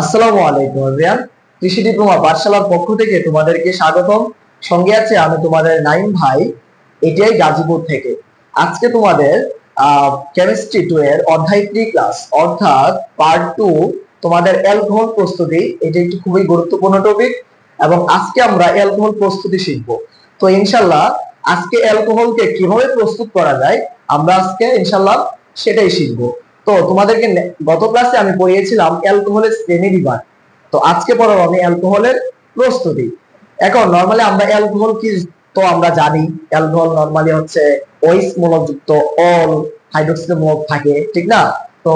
আসসালামু আলাইকুম এভরিওয়ান কৃষি ডিপ্লোমা পাঠশালার পক্ষ থেকে তোমাদেরকে স্বাগতম। সঙ্গে আছে আমি তোমাদের নাইম ভাই, এটিআই গাজীপুর থেকে। আজকে তোমাদের কেমিস্ট্রি টু এর অধ্যায় থ্রি ক্লাস অর্থাৎ পার্ট টু তোমাদের অ্যালকোহল প্রস্তুতি। এটি একটি খুবই গুরুত্বপূর্ণ টপিক এবং আজকে আমরা অ্যালকোহল প্রস্তুতি শিখব। তো ইনশাল্লাহ আজকে অ্যালকোহলকে কীভাবে প্রস্তুত করা যায়, আমরা আজকে ইনশাল্লাহ সেটাই শিখব। তো তোমাদেরকে গত ক্লাসে আমি পড়িয়েছিলাম অ্যালকোহলের শ্রেণি বিভাগ। তো আজকে পড়াবো আমি অ্যালকোহলের প্রস্তুতি। এখন নর্মালি আমরা অ্যালকোহল কি তো আমরা জানি অ্যালকোহল নর্মালি হচ্ছে ওইস মূলকযুক্ত অল হাইড্রোক্সিল মূলক থাকে, ঠিক না? তো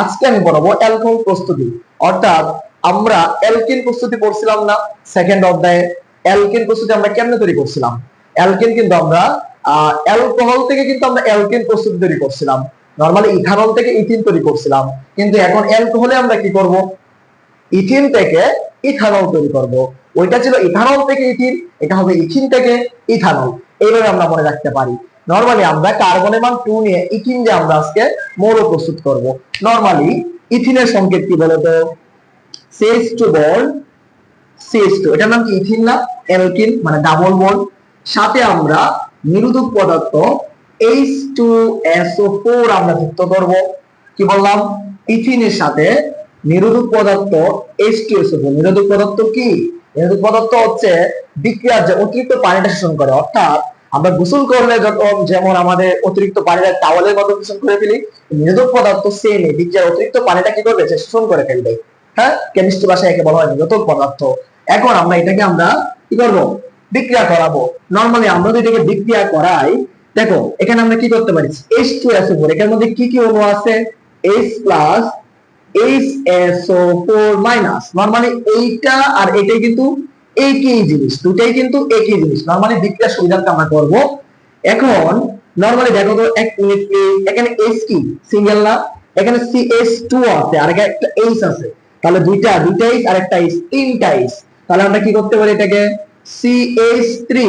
আজকে আমি পড়াবো অ্যালকোহল প্রস্তুতি। অর্থাৎ আমরা অ্যালকিন প্রস্তুতি পড়ছিলাম না সেকেন্ড অধ্যায়ে অ্যালকিন প্রস্তুতি আমরা কেমনে তৈরি করছিলাম? অ্যালকিন কিন্তু আমরা অ্যালকোহল থেকে কিন্তু আমরা অ্যালকিন প্রস্তুতি তৈরি করছিলাম। নর্মালি ইথানল থেকে ইথিন তৈরি করছিলাম। কিন্তু এখন অ্যালকোহলে আমরা কি করব? ইথিন থেকে ইথানল তৈরি করব। ওইটা ছিল ইথানল থেকে ইথিন এটা হবে ইথিন থেকে ইথানল এইভাবে আমরা মনে রাখতে পারি। নর্মালি আমরা কার্বনের মান টু নিয়ে ইথিন যে আমরা আজকে মৌল প্রস্তুত করব। নর্মালি ইথিনের সংকেত কি বলতো? CS two bond CS two এটার নাম কি? ইথিন না? অ্যালকিন মানে ডাবল বন্ড সাথে আমরা নিরোধক পদার্থ এইচ টু এসও ফোর আমরা যুক্ত করব। কি বললাম? ইথিনের সাথে নিরোধক পদার্থ এইচ টু এসও ফোর নিরোধক পদার্থ কি? নিরোধক পদার্থ হচ্ছে বিক্রিয়ার যে অতিরিক্ত পানিটা শোষণ করে। অর্থাৎ আমরা গোসল করলে যখন যেমন আমাদের অতিরিক্ত পানিটা টাওয়ালের মতো শোষণ করে ফেলি, নিরোধক পদার্থ সেম বিক্রিয়ার অতিরিক্ত পানিটা কি করবে? শোষণ করে ফেলবে। হ্যাঁ? কেমিস্ট্রি ভাষায় একে বলা হয় নিরোধক পদার্থ। এখন আমরা এটাকে আমরা কি করব? বিক্রিয়া করাবো। নর্মালি আমরা যদি এটাকে বিক্রিয়া করাই দেখো, এখানে আমরা কি করতে পারি? এইচ টু এসও ফোর এখানের মধ্যে কি কি অণু আছে? H plus H SO four minus normally এইটা আর এটাই কিন্তু একই জিনিস, দুটাই কিন্তু একই জিনিস নর্মালি বিক্রিয়া সুবিধার্থে আমরা করব। এখন নর্মালি দেখো তো, এক মিনিট এখানে এইচ কি? সিঙ্গেল না? এখানে সি এস টু আছে, আর একটা এইচ আছে। তাহলে দুইটা দুইটা এইচ আর একটা এইচ তিনটা এইচ তাহলে আমরা কি করতে পারি এটাকে? সি এইচ থ্রি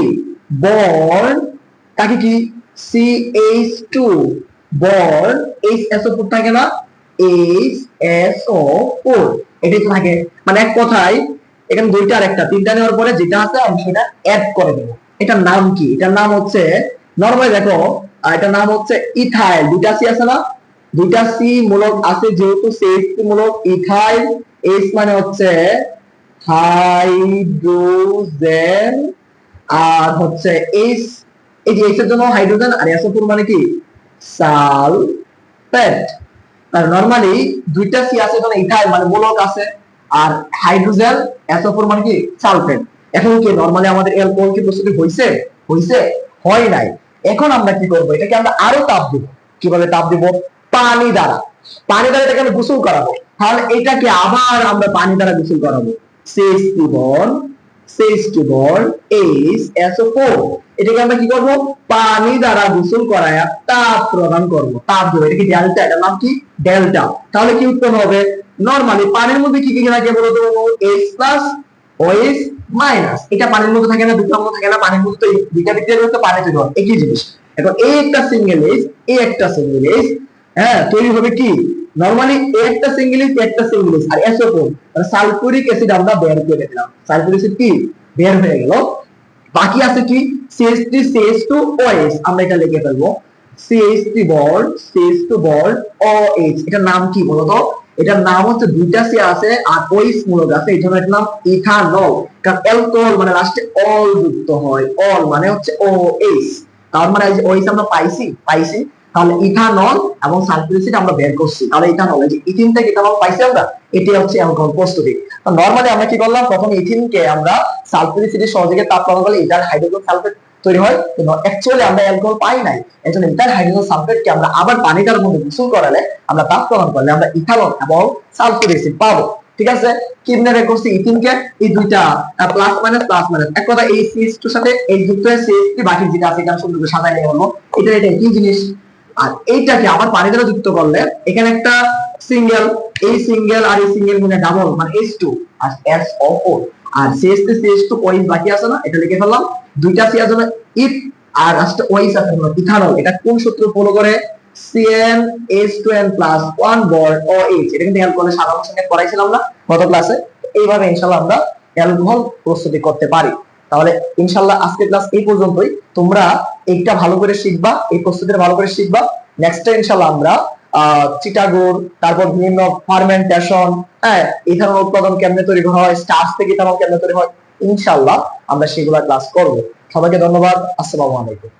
বন্ড তাকে কি সি বন্ড এইচ থাকে না? এইচ এটাই থাকে। মানে এক কথায়, এখানে দুইটা আর একটা তিনটা নেওয়ার পরে যেটা আছে আমি সেটা অ্যাড করে দেবো। এটার নাম কি? এটার নাম হচ্ছে নর্মালি দেখো এটার নাম হচ্ছে ইথাইল দুইটা সি আছে না? দুইটা সি মূলক আছে যেহেতু সিএসপি মূলক ইথাইল এইচ মানে হচ্ছে হাইড্রোজেন আর হচ্ছে এইচ এই যে এর জন্য হাইড্রোজেন আর এস ফোর মানে কি সালফেট আর নরমালি দুইটা সি আছে এখানে ইথাইল মানে মূলক আছে, আর হাইড্রোজেন এসও মানে কি? সালফেট এখন কি নরমালি আমাদের অ্যালকোহল কি প্রস্তুতি হইছে? হইছে, হয় নাই। এখন আমরা কি করব? এটাকে আমরা আরও তাপ দিব। কীভাবে তাপ দিব? পানি দ্বারা। পানি দ্বারা এটাকে আমরা গোসল করাবো। তাহলে এটাকে আবার আমরা পানি দ্বারা গোসল করাবো। সিএস পানির মধ্যে কি প্লাস মাইনাস এটা মধ্যে থাকে না থাকে না। পানির পানি হয় একই জিনিস। এই একটা সিঙ্গেল এই একটা সিঙ্গেল হ্যাঁ তৈরি হবে কি? নরমালি একটা সিঙ্গেল এইচ একটা সিঙ্গেল এইচ আর এসও ফোর মানে সালফুরিক অ্যাসিড আমরা বের করে দিলাম। সালফুরিক অ্যাসিড কি? বের হয়ে গেল। বাকি আছে কি? CH3 CH2 OH আমরা এটা লিখে ফেলব। CH3 bond CH2 bond OH এটার নাম কি বলতো? এটার নাম হচ্ছে দুইটা সি আছে আর OH মূলক আছে। এই জন্য এটার নাম ইথানল। কারণ অ্যালকোহল মানে লাস্টে অল যুক্ত হয়। অল মানে হচ্ছে OH তার মানে OH আমরা পাইছি? পাইছি। তাহলে ইথানল এবং সালফিউরিক অ্যাসিড আমরা বের করছি। তাহলে ইথানল এই যে ইথিন থেকে ইথানল পাইছি আমরা এটি হচ্ছে অ্যালকোহল প্রস্তুতি। তো নরমালি আমরা কি করলাম? প্রথমে ইথিনকে আমরা সালফিউরিক অ্যাসিডের সহযোগে তাপ প্রদান করলে ইথার হাইড্রোজেন সালফেট তৈরি হয়। কিন্তু অ্যাকচুয়ালি আমরা অ্যালকোহল পাই নাই এই জন্য ইথার হাইড্রোজেন সালফেটকে আমরা আবার পানিটার মধ্যে গোসল করালে আমরা তাপ প্রদান করলে আমরা ইথানল এবং সালফিউরিক অ্যাসিড পাবো। ঠিক আছে? কিমনে বের করছি ইথিনকে এই দুইটা প্লাস মাইনাস প্লাস মাইনাস এক কথা এই সিএস টু সাথে এই যুক্ত হয়ে সিএস বাকি যেটা আছে এখানে সুন্দর করে সাজাই নিয়ে বলব। এটা এটা কি জিনিস? আর এইটাকে আবার পানি দ্বারা যুক্ত করলে, এখানে একটা সিঙ্গেল এই সিঙ্গেল আর এই সিঙ্গেল মিলে ডাবল মানে এইচ টু আর এস ও ফোর আর সিএস তে সিএস টু ওইস বাকি আছে না? এটা লিখে ফেললাম। দুইটা সি আছে ইফ আর লাস্টে ওইস আছে না ইথানল এটা কোন সূত্র ফলো করে? CN H two N plus one বর ও এইচ এটা কিন্তু অ্যালকোহলের সাধারণ সংকেত পড়াইছিলাম না, গত ক্লাসে এইভাবে ইনশাল্লাহ আমরা অ্যালকোহল প্রস্তুতি করতে পারি। তাহলে ইনশাল্লাহ আজকে ক্লাস এই পর্যন্তই। তোমরা এইটা ভালো করে শিখবা, এই প্রস্তুতিটা ভালো করে শিখবা। নেক্সট ইনশাল্লাহ আমরা চিটাগোর তারপর বিভিন্ন ফার্মেন্টেশন হ্যাঁ এই ধরনের উৎপাদন কেমনে তৈরি করা হয় স্টার্চ থেকে ইথানল কেমনে তৈরি হয় ইনশাল্লাহ আমরা সেগুলা ক্লাস করব। সবাইকে ধন্যবাদ, আসসালামু আলাইকুম।